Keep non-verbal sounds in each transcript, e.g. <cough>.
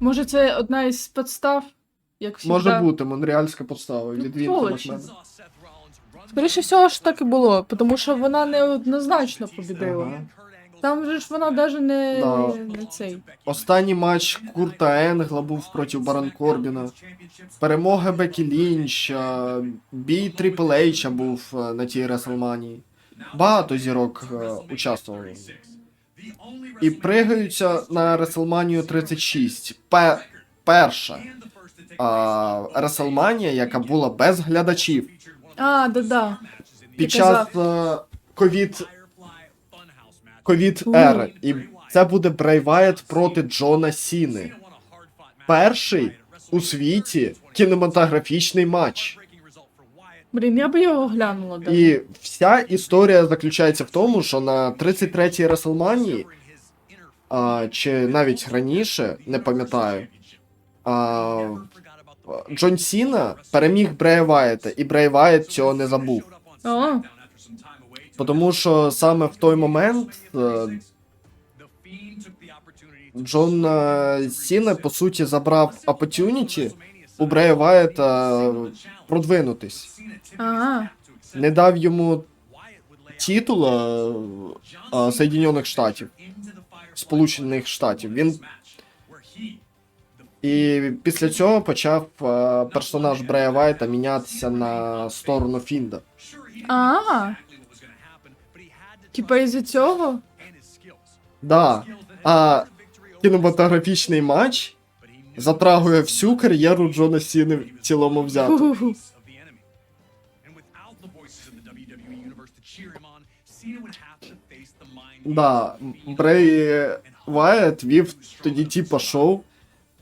Може, це одна із підстав? Як всегда. Може бути, монреальська подстава від Вінса точно. Скоріше всього ж так і було, тому що вона неоднозначно побідила. Ага. Там же ж вона навіть не, Да. не цей. Останній матч Курта Енгла був проти Барон Корбіна. Перемога Бекі Лінча, бій Трипл Ейча був е, на тій Реслманії. Багато зірок е, участвували. І пригаються на Реслманію 36. Пе- перша а, Реслманія, яка була без глядачів. А, да-да. Під час е, ковід ковід ери. І це буде Брей Вайт проти Джона Сіни. Перший у світі кінематографічний матч. Блін, я би його глянула, да. І вся історія заключається в тому, що на 33-й Реслманії, а, чи навіть раніше, не пам'ятаю, а, Джон Сіна переміг Брея Вайта, і Брей Вайт цього не забув. О, Тому що саме в той момент е, Джон е, Сіна, по суті, забрав opportunity у Брея Вайта продвинутись. ага. Не дав йому титула е, Соєдинених Штатів, Сполучених Штатів. Він і після цього почав персонаж Брея Вайта мінятися на сторону Фінда. А, типа із-за цього? Да. А кінематографічний матч затрагує всю кар'єру Джона Сіни в цілому взято. Да, Брей Вайт вів тоді типа шоу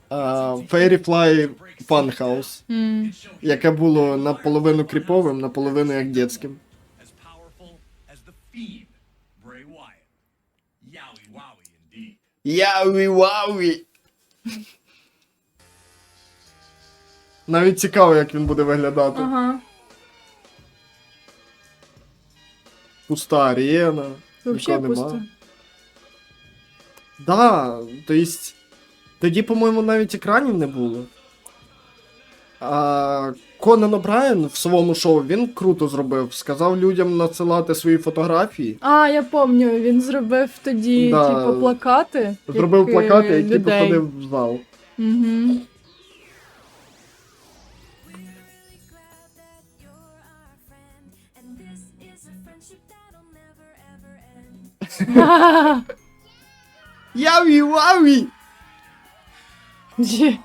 а, Fairy Funhouse, М. яке було наполовину кріповим, наполовину як дитським. as Навіть цікаво, як він буде виглядати. Ага. Пуста арена. Вообще нікого нема. пусто. Да, то есть, тоді, по-моєму, навіть екранів не було. А Конан О'Брайен в своєму шоу він круто зробив. Сказав людям надсилати свої фотографії. А, я пам'ятаю, він зробив тоді, Да. типу, плакати. Зробив як, е, плакати, які людей. посадив в зал. Угу. Ваві! Є.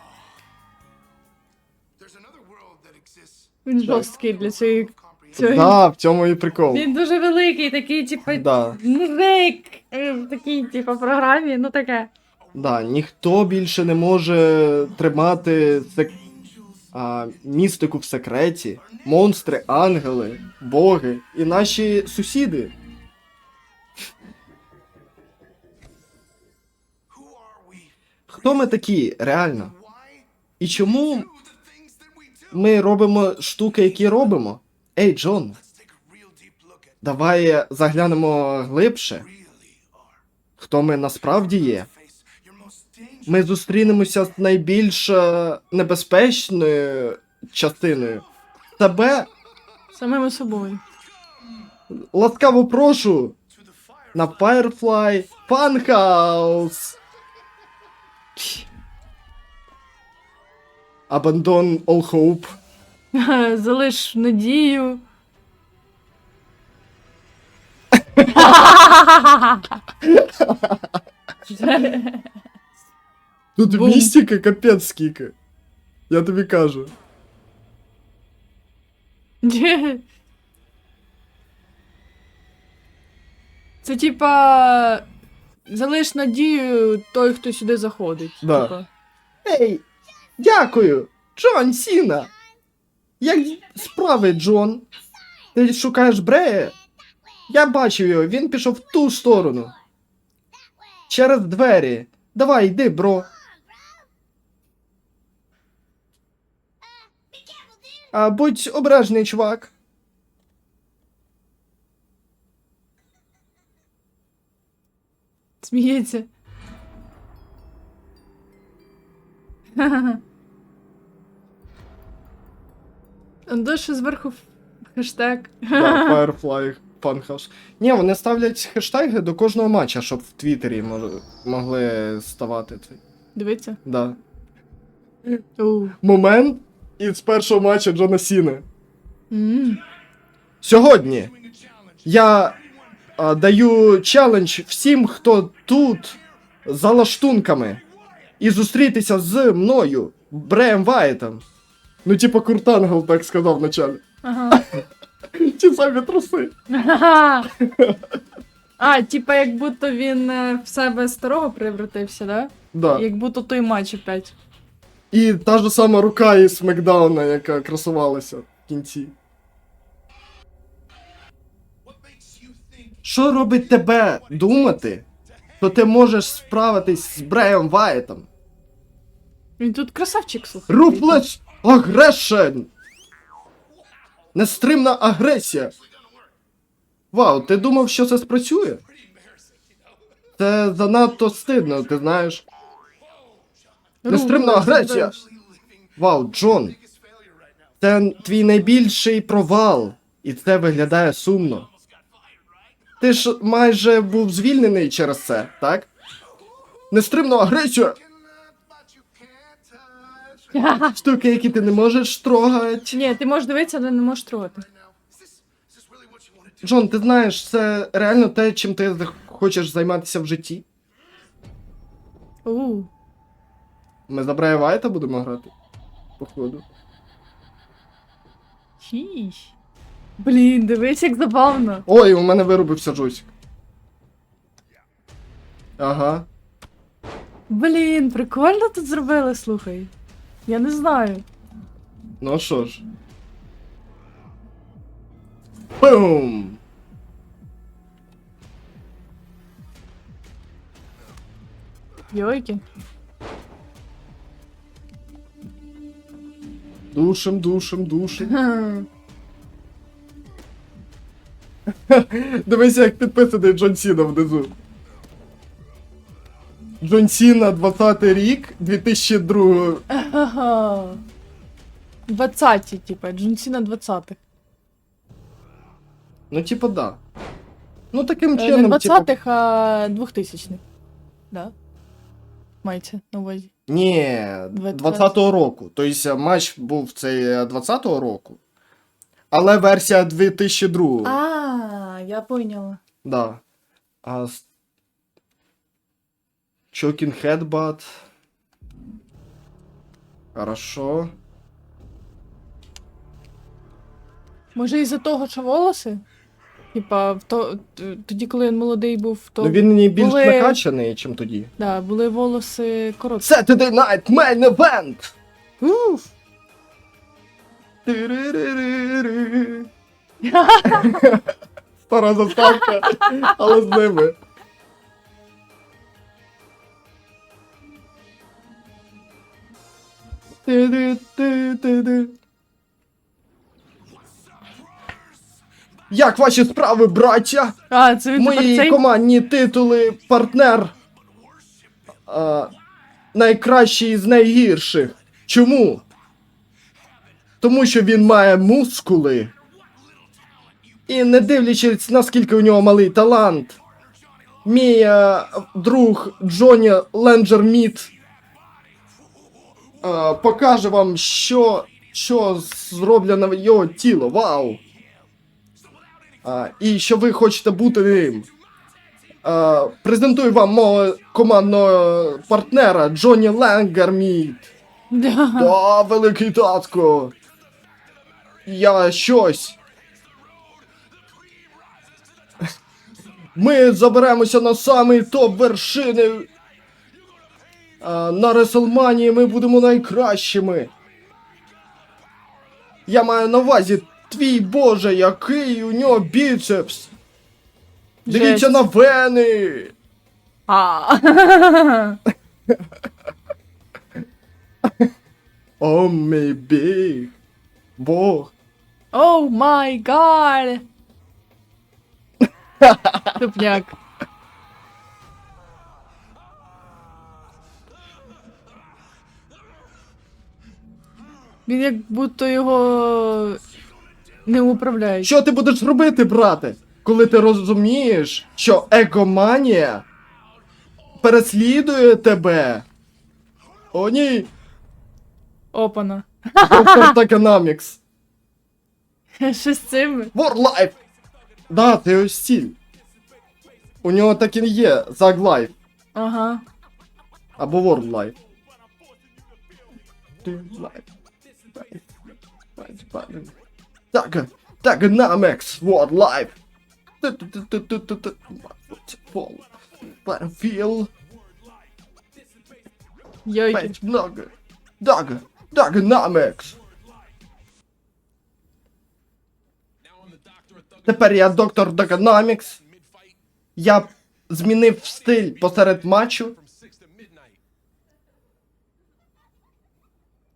Він жорсткий для цієї. цієї- Да, в цьому і прикол. Він дуже великий, такий, типу, Да, мужик е, в такій, типу, програмі, ну таке. да, ніхто більше не може тримати сек... а, містику в секреті. Монстри, ангели, боги і наші сусіди. Хто ми такі, реально? І чому ми робимо штуки, які робимо? Ей, Джон, давай заглянемо глибше. Хто ми насправді є? Ми зустрінемося з найбільш е, небезпечною частиною. Тебе Самими собою. ласкаво прошу на Firefly Funhouse. Abandon all hope. <laughs> Залиш надію. Тут Бум. містика капець скільки. Я тобі кажу. <laughs> Це типа. Залиш надію той, хто сюди заходить. Да. Типа. Ей, дякую, Джон Сіна. Як справи, Джон? Ти шукаєш Брея? Я бачив його, він пішов в ту сторону. Через двері. Давай, йди, бро. А, будь обережний, чувак. Сміється. Дуже зверху хештег. Да, Firefly Funhouse. Ні, вони ставлять хештеги до кожного матча, щоб в Твіттері мож- могли ставати. Дивіться. Да. Момент із першого матча Джона Сіни. М. Сьогодні я даю челендж всім, хто тут за лаштунками, і зустрітися з мною, Бреєм Вайтом. Ну, типа Куртангел так сказав вначалі. Ага. <laughs> Ті самі труси. Ага. А, типа, як будто він е, в себе старого превратився, да? Да. Як будто той матч опять. І та ж сама рука із Смакдауна, яка красувалася в кінці. Що робить тебе думати, що ти можеш справитись з Бреєм Вайтом? Він тут красавчик, слухай. Ruthless Aggression! Нестримна агресія. Вау, ти думав, що це спрацює? Це занадто стидно, ти знаєш. Нестримна агресія. Вау, Джон. Це твій найбільший провал, і це виглядає сумно. Ти ж майже був звільнений через це, так? Нестримна агресія! <laughs> Штуки, які ти не можеш трогати. Ні, ти можеш дивитися, але не можеш трогати. Джон, ти знаєш, це реально те, чим ти хочеш займатися в житті? У. Ми за Брайя Вайта будемо грати? Походу. Хіш. Блін, дивись, як забавно. Ой, у мене вирубився джойстик. Ага. Блін, прикольно тут зробили, слухай. Я не знаю. Ну що ж. Бум! Йойки. Душим, душим, душим. <laughs> <laughs> Дивися, як підписаний Джон Сіна внизу. Джон Сіна, 20 рік, 2002. Ага. 20-ті, типа, Джонсіна 20-х. Ну, типа, да. Ну, таким Е, Не чином, типа. 20-х, а 2000-х. Да? Мається на увазі. Ні, 20. 20-го року. Тобто матч був цей е, 20-го року. Але версія 2002. А, я поняла. Да. А... с- Choking Headbutt. Хорошо. Може із-за того, що волоси? Типа, в то, тоді, коли він молодий був, то Ну він не більш були- накачаний, ніж тоді. да, були волоси короткі. Saturday Night Main Event! Уф. Тириририрiri. Стара заставка, але з ними. Як ваші справи, браття? А, це він тепер Мої цей? командні титули партнер. А, найкращий з найгірших. Чому? Тому що він має мускули. І не дивлячись, наскільки у нього малий талант. Мій е, друг Джоні Ленджер Міт е, покаже вам, що, що зроблено його тіло. Вау! А, і що ви хочете бути ним. А, презентую вам мого командного партнера Джоні Ленгерміт. Да. Да, великий татко. Я щось. Ми заберемося на самий топ вершини. На Реселманії ми будемо найкращими. Я маю на увазі твій Боже, який у нього біцепс. Дивіться Жесть. на вени. А. О, мій біг. Бог. О май гад. Тупняк. Він як будто його не управляє. Що ти будеш робити, брате? Коли ти розумієш, що егоманія переслідує тебе? О, ні! Опана. Доктор Токенамікс. Що з цим? War Life! Да, це його стіль. У нього так і є Zag Life. Ага. Або World Life. Так, так, Намекс, World Life. Battlefield, Йойки. Печ много. Даг, Тепер я доктор Дагономікс. Я змінив стиль посеред матчу.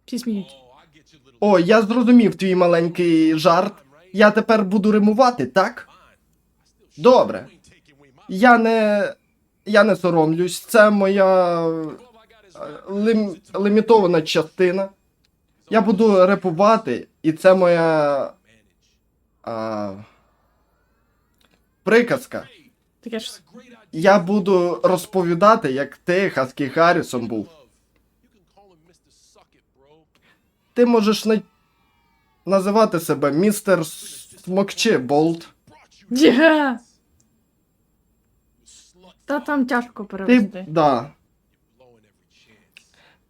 Всі. О, я зрозумів твій маленький жарт. Я тепер буду римувати, так? Добре. Я не. Я не соромлюсь. Це моя е, лим... лімітована частина. Я буду репувати, і це моя. А... Приказка. Таке ж. Я буду розповідати, як ти Хаскі Харрісон був. Ти можеш на... називати себе містер Смокчи Болт. Та там тяжко Ти. перевести. Да.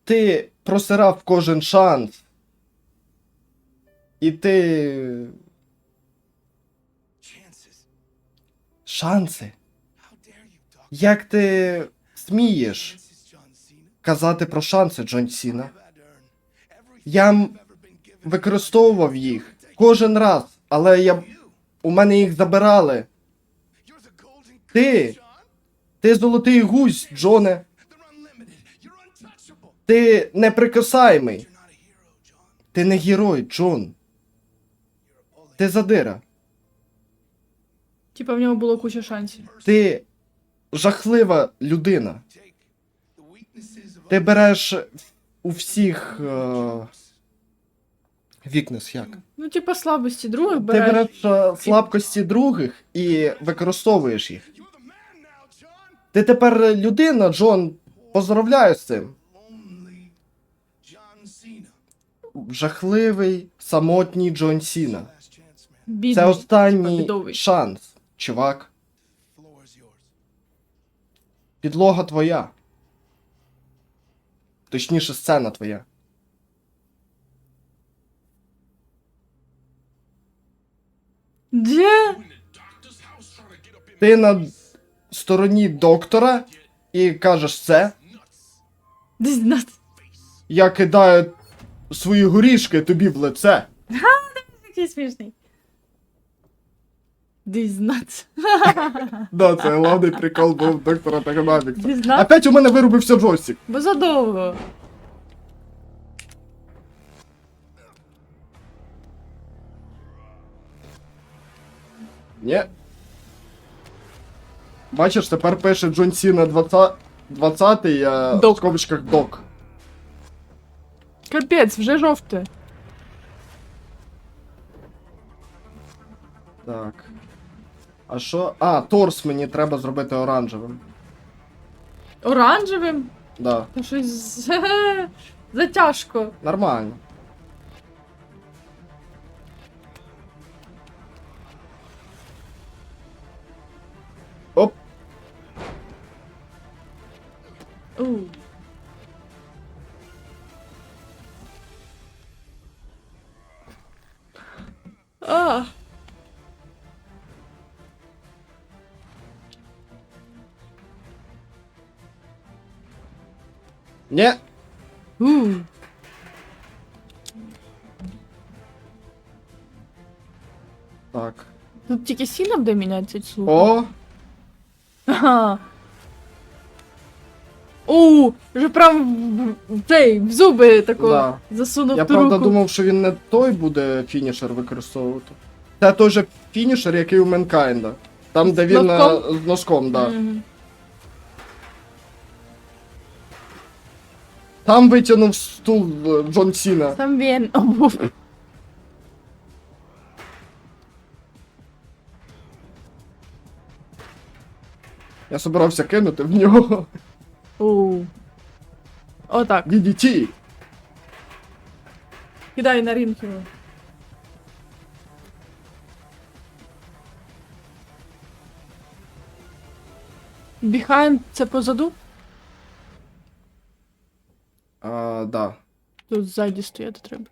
Ти просирав кожен шанс. І ти. Шанси. Як ти смієш казати про шанси, Джон Сіна? Я використовував їх кожен раз, але я. У мене їх забирали. Ти. Ти золотий гусь, Джоне. Ти неприкасаємий. Ти не герой, Джон. Ти задира. Типа в нього було куча шансів. Ти жахлива людина. Ти береш у всіх. Е... Вікнес як? Ну, типа слабості других береш. Ти береш. е, слабкості других і використовуєш їх. Ти тепер людина, Джон. Поздравляю з цим. Жахливий, самотній Джон Сіна. Бідний. Це останній бідовий. шанс, чувак. Підлога твоя. Точніше, сцена твоя. Де? Ти на стороні доктора і кажеш це. Я кидаю свої горішки тобі в лице. Такий смішний. Десь нац. Да, це головний прикол був доктора Тагонамікса. Десь нац. Опять у мене вирубився джойстик. Бо задовго. Ні. Бачиш, тепер пише Джон Сіна 20, 20 а в Док. скобочках док. Капець, вже жовте. Так. А що? А, торс мені треба зробити оранжевим. Оранжевим? Да, Та щось <laughs> затяжко. нормально. Оп, У. А. ні. У. Так. Тут тільки сильно буде мінятися слух. О, Ага. У, вже прям в- в цей, в зуби тако Да. засунув я ту правда руку. думав, що він не той буде фінішер використовувати. Це той же фінішер, який у Менкайнда. Там, де З він носком? е, з носком, да. Мгм. Там витягнув стул е, Джон Сіна. Він обув. Я собирався кинути в нього. У. Отак. DDT. Кидай на ринг його. Behind це позаду? А, да. Тут ззаді стояти треба.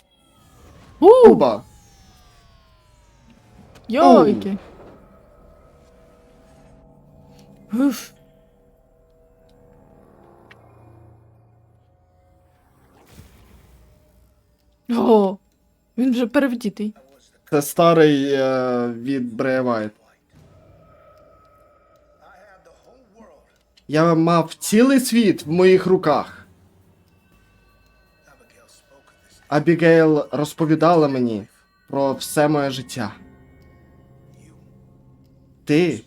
Куба. Йойки. Уф. О, він вже перевдітий. Це старий е, від Брея Вайт. Я мав цілий світ в моїх руках. Абігейл розповідала мені про все моє життя. Ти.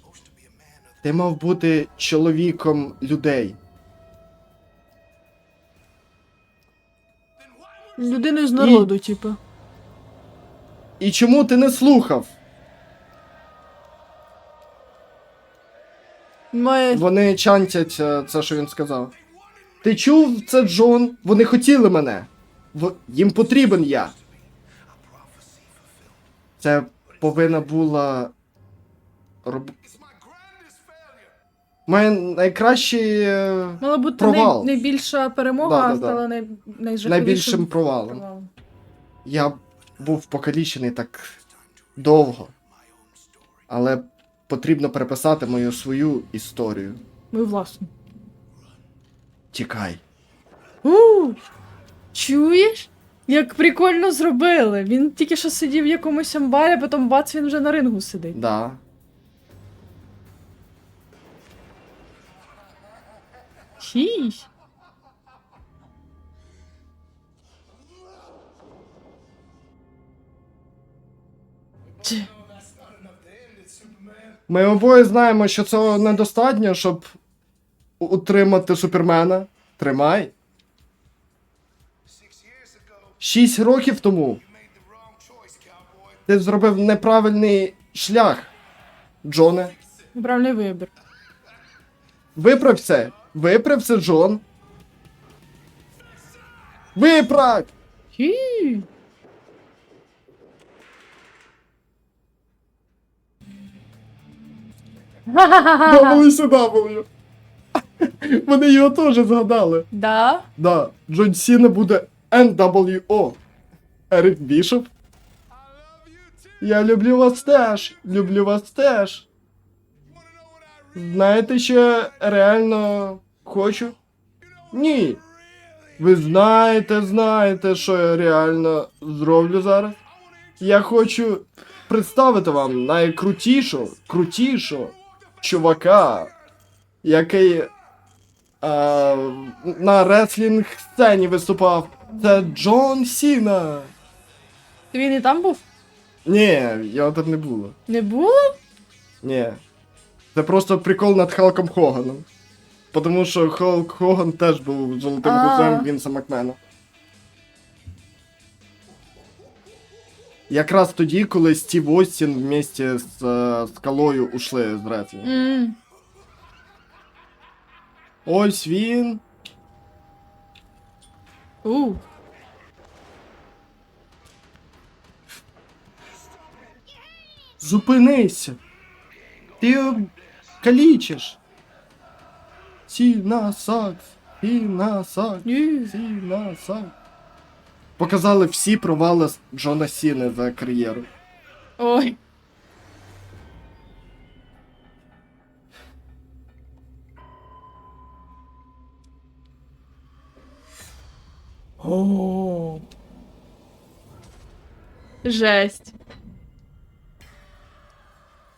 Ти мав бути чоловіком людей. Людиною з народу, типу. І чому ти не слухав? Має. Вони чантять е, це, що він сказав. Ти чув це, Джон? Вони хотіли мене. В... Їм потрібен я. Це повинна була. Роб... Моє найкращий. е, Мала бути Провал. най... найбільша перемога, Да, да, а да. стала най... найжахливішим найбільшим провалом. провалом. Я був покалічений так довго. Але потрібно переписати мою свою історію. Мою власну. Тікай. У, чуєш? Як прикольно зробили. Він тільки що сидів в якомусь амбарі, а потім бац, він вже на рингу сидить. Да. Чи- Ми обоє знаємо, що цього недостатньо, щоб утримати Супермена. Тримай. Шість років тому. Ти зробив неправильний шлях, Джоне. Правильний вибір. Виправ це. Виправ це, Джон. Виправ! Хі. WCW. Вони його теж згадали. Да? Да, Джон Сіна буде NWO. Ерік Бішоп. Я люблю вас теж. Люблю вас теж. Знаєте, що реально хочу? Ні. Ви знаєте, знаєте, що я реально зроблю зараз? Я хочу представити вам найкрутішого, крутішого чувака, який а, на реслінг сцені виступав. Це Джон Сіна. Він і там був? Ні, його там не було. Не було? Ні. Це просто прикол над Халком Хоганом. Тому що Халк Хоган теж був золотим А. гусем Вінса Макмена. Якраз тоді, коли Стів Остін вместе з е, скалою ушли з реслінгу. м Ось він. У. Зупинися. Ти його калічиш. Сіна сакс. Сіна сакс. Ні. Сіна сакс. Показали всі провали Джона Сіни за кар'єру. Ой. Жесть.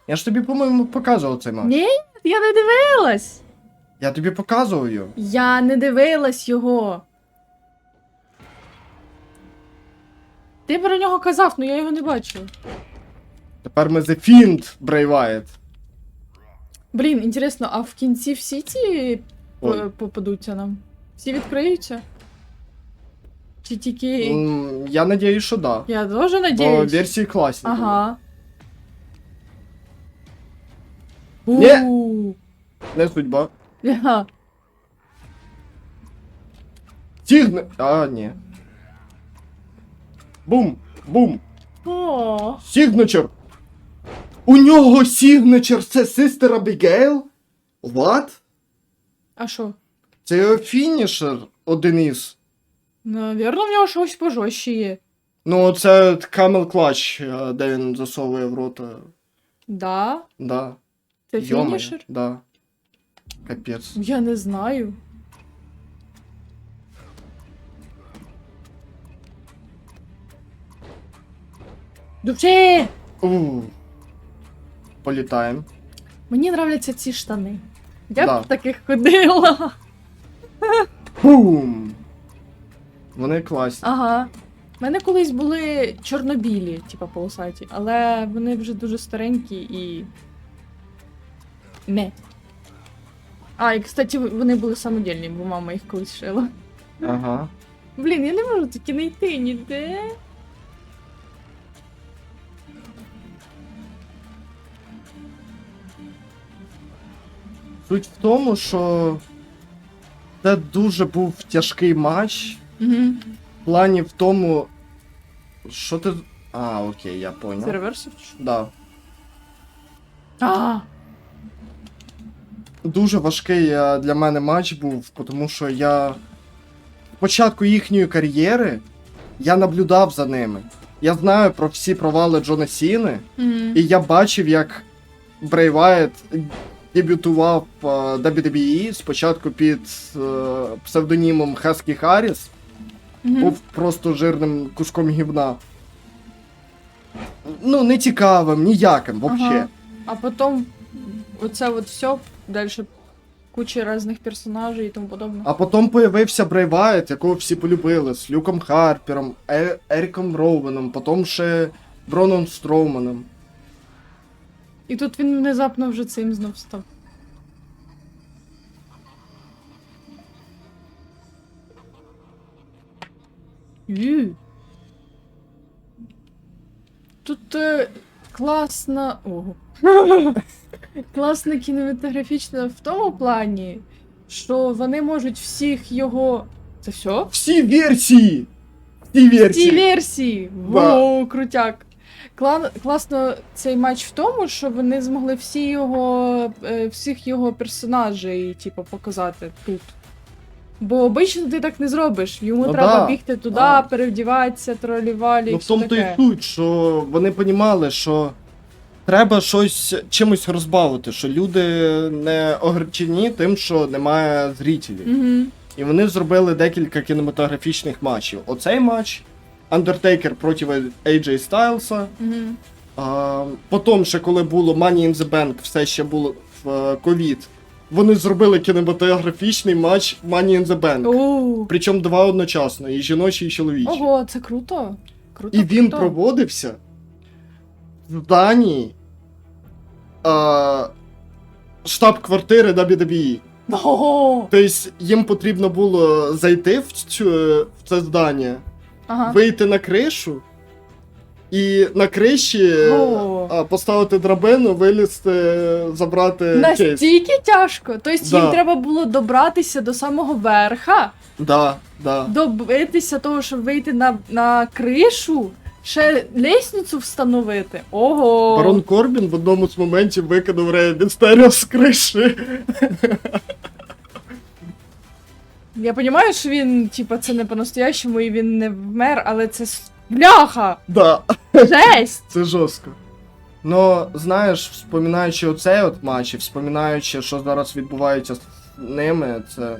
Я ж тобі, по-моєму, показував цей матч. Ні, я не дивилась. Я тобі показував його. Я не дивилась його. Ти про нього казав, але я його не бачила. Тепер ми The Fiend Wyatt. Блін, інтересно, а в кінці всі ці Ой. попадуться нам? Всі відкриються? Тільки. М, Я надіюсь, що да. Я теж Бо надіюсь. версії класні. Ага. Ні. У. Не судьба. Ага. Сігне. А, ні. Бум! Бум! О. У нього сігнечер це сестер Абігейл? What? А що? Це його фінішер один із. Навірно, в нього щось пожорстче є. Ну, це камел клач, е, де він засовує в рота. Да? Да. Це фінішер? Да. Капець. Я не знаю. Дупче! У. Політаємо. Мені нравляться ці штани. Я Да. б в таких ходила. Бум! Вони класні. Ага. У мене колись були чорнобілі, типа полосаті, але вони вже дуже старенькі і. Не. А, і кстати, вони були самодільні, бо мама їх колись шила. Ага. Блін, я не можу таки знайти ніде. Суть в тому, що це дуже був тяжкий матч. Угу. В плані в тому. Що ти. А, окей, я понял. реверсив? Да. А, Дуже важкий е, для мене матч був, тому що я. Спочатку їхньої кар'єри я наблюдав за ними. Я знаю про всі провали Джона Сіни, Мгм. і я бачив, як Брей Вайт дебютував в е, WWE спочатку під е, псевдонімом Хаскі Харріс. Мгм. був просто жирним куском гівна. Ну, не цікавим, ніяким вообще. Ага. А потім оце от все, далі куча різних персонажей і тому подобне. А потім появився Брей Вайт, якого всі полюбили, з Люком Харпером, Е- Еріком Роуеном, потім ще Броном Строуманом. І тут він внезапно вже цим знов став. Ю. Тут е, класна. Ого. <laughs> класна кінематографічна в тому плані, що вони можуть всіх його. Це все? Всі версії! Всі Ті версії! версії! Да. Воу, крутяк. Клан, класно цей матч в тому, що вони змогли всі його, е, всіх його персонажей, типу, показати тут. Бо обично ти так не зробиш. Йому Ну треба да. бігти туди, Да. перевдіватися, тролівалі Ну, в тому то і таке. суть, що вони понімали, що треба щось чимось розбавити, що люди не огорчені тим, що немає зрителів. Угу. І вони зробили декілька кінематографічних матчів. Оцей матч Undertaker проти AJ Styles. Угу. А, потім, ще коли було Money in the Bank, все ще було в е, ковід. Вони зробили кінематографічний матч Money in the Bank. Оу. Причому два одночасно, і жіночий, і чоловічий. Ого, це круто. Круто. І він круто. проводився в Данії а, штаб-квартири WWE. Ого! Тобто їм потрібно було зайти в, цю, в це здання, Ага. вийти на кришу, і на криші О. поставити драбину, вилізти, забрати кейс. Настільки тяжко. Тобто Да. їм треба було добратися до самого верха. Да, да. добитися того, щоб вийти на, на кришу, ще лестницю встановити. Ого! Барон Корбін в одному з моментів викинув Рея Містеріо з криші. Я розумію, що він, типа, це не по-настоящему і він не вмер, але це бляха! Да. Жесть! Це жорстко. Ну, знаєш, вспоминаючи оцей от матч і вспоминаючи, що зараз відбувається з ними, це.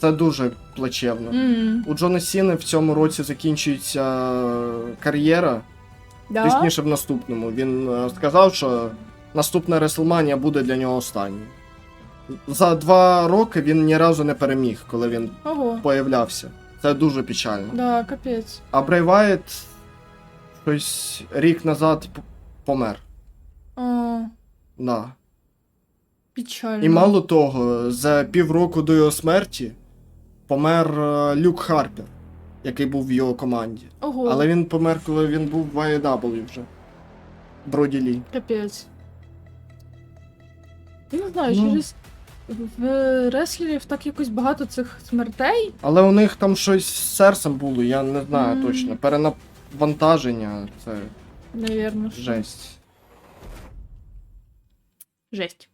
Це дуже плачевно. М, У Джона Сіни в цьому році закінчується кар'єра, Да? точніше в наступному. Він е, сказав, що наступна Реслманія буде для нього останньою. За два роки він ні разу не переміг, коли він Ого. появлявся. Це дуже печально. Да, капець. А Брей Вайт щось рік назад п- помер. О, Да. печально. І мало того, за півроку до його смерті помер е, Люк Харпер, який був в його команді. Ого, Але він помер, коли він був в AEW вже. Броді Лі. капець. Я не знаю, Ну. через в реслерів так якось багато цих смертей. Але у них там щось з серцем було, я не знаю Мгм. точно. Перенавантаження це Навірно. жесть. Жесть.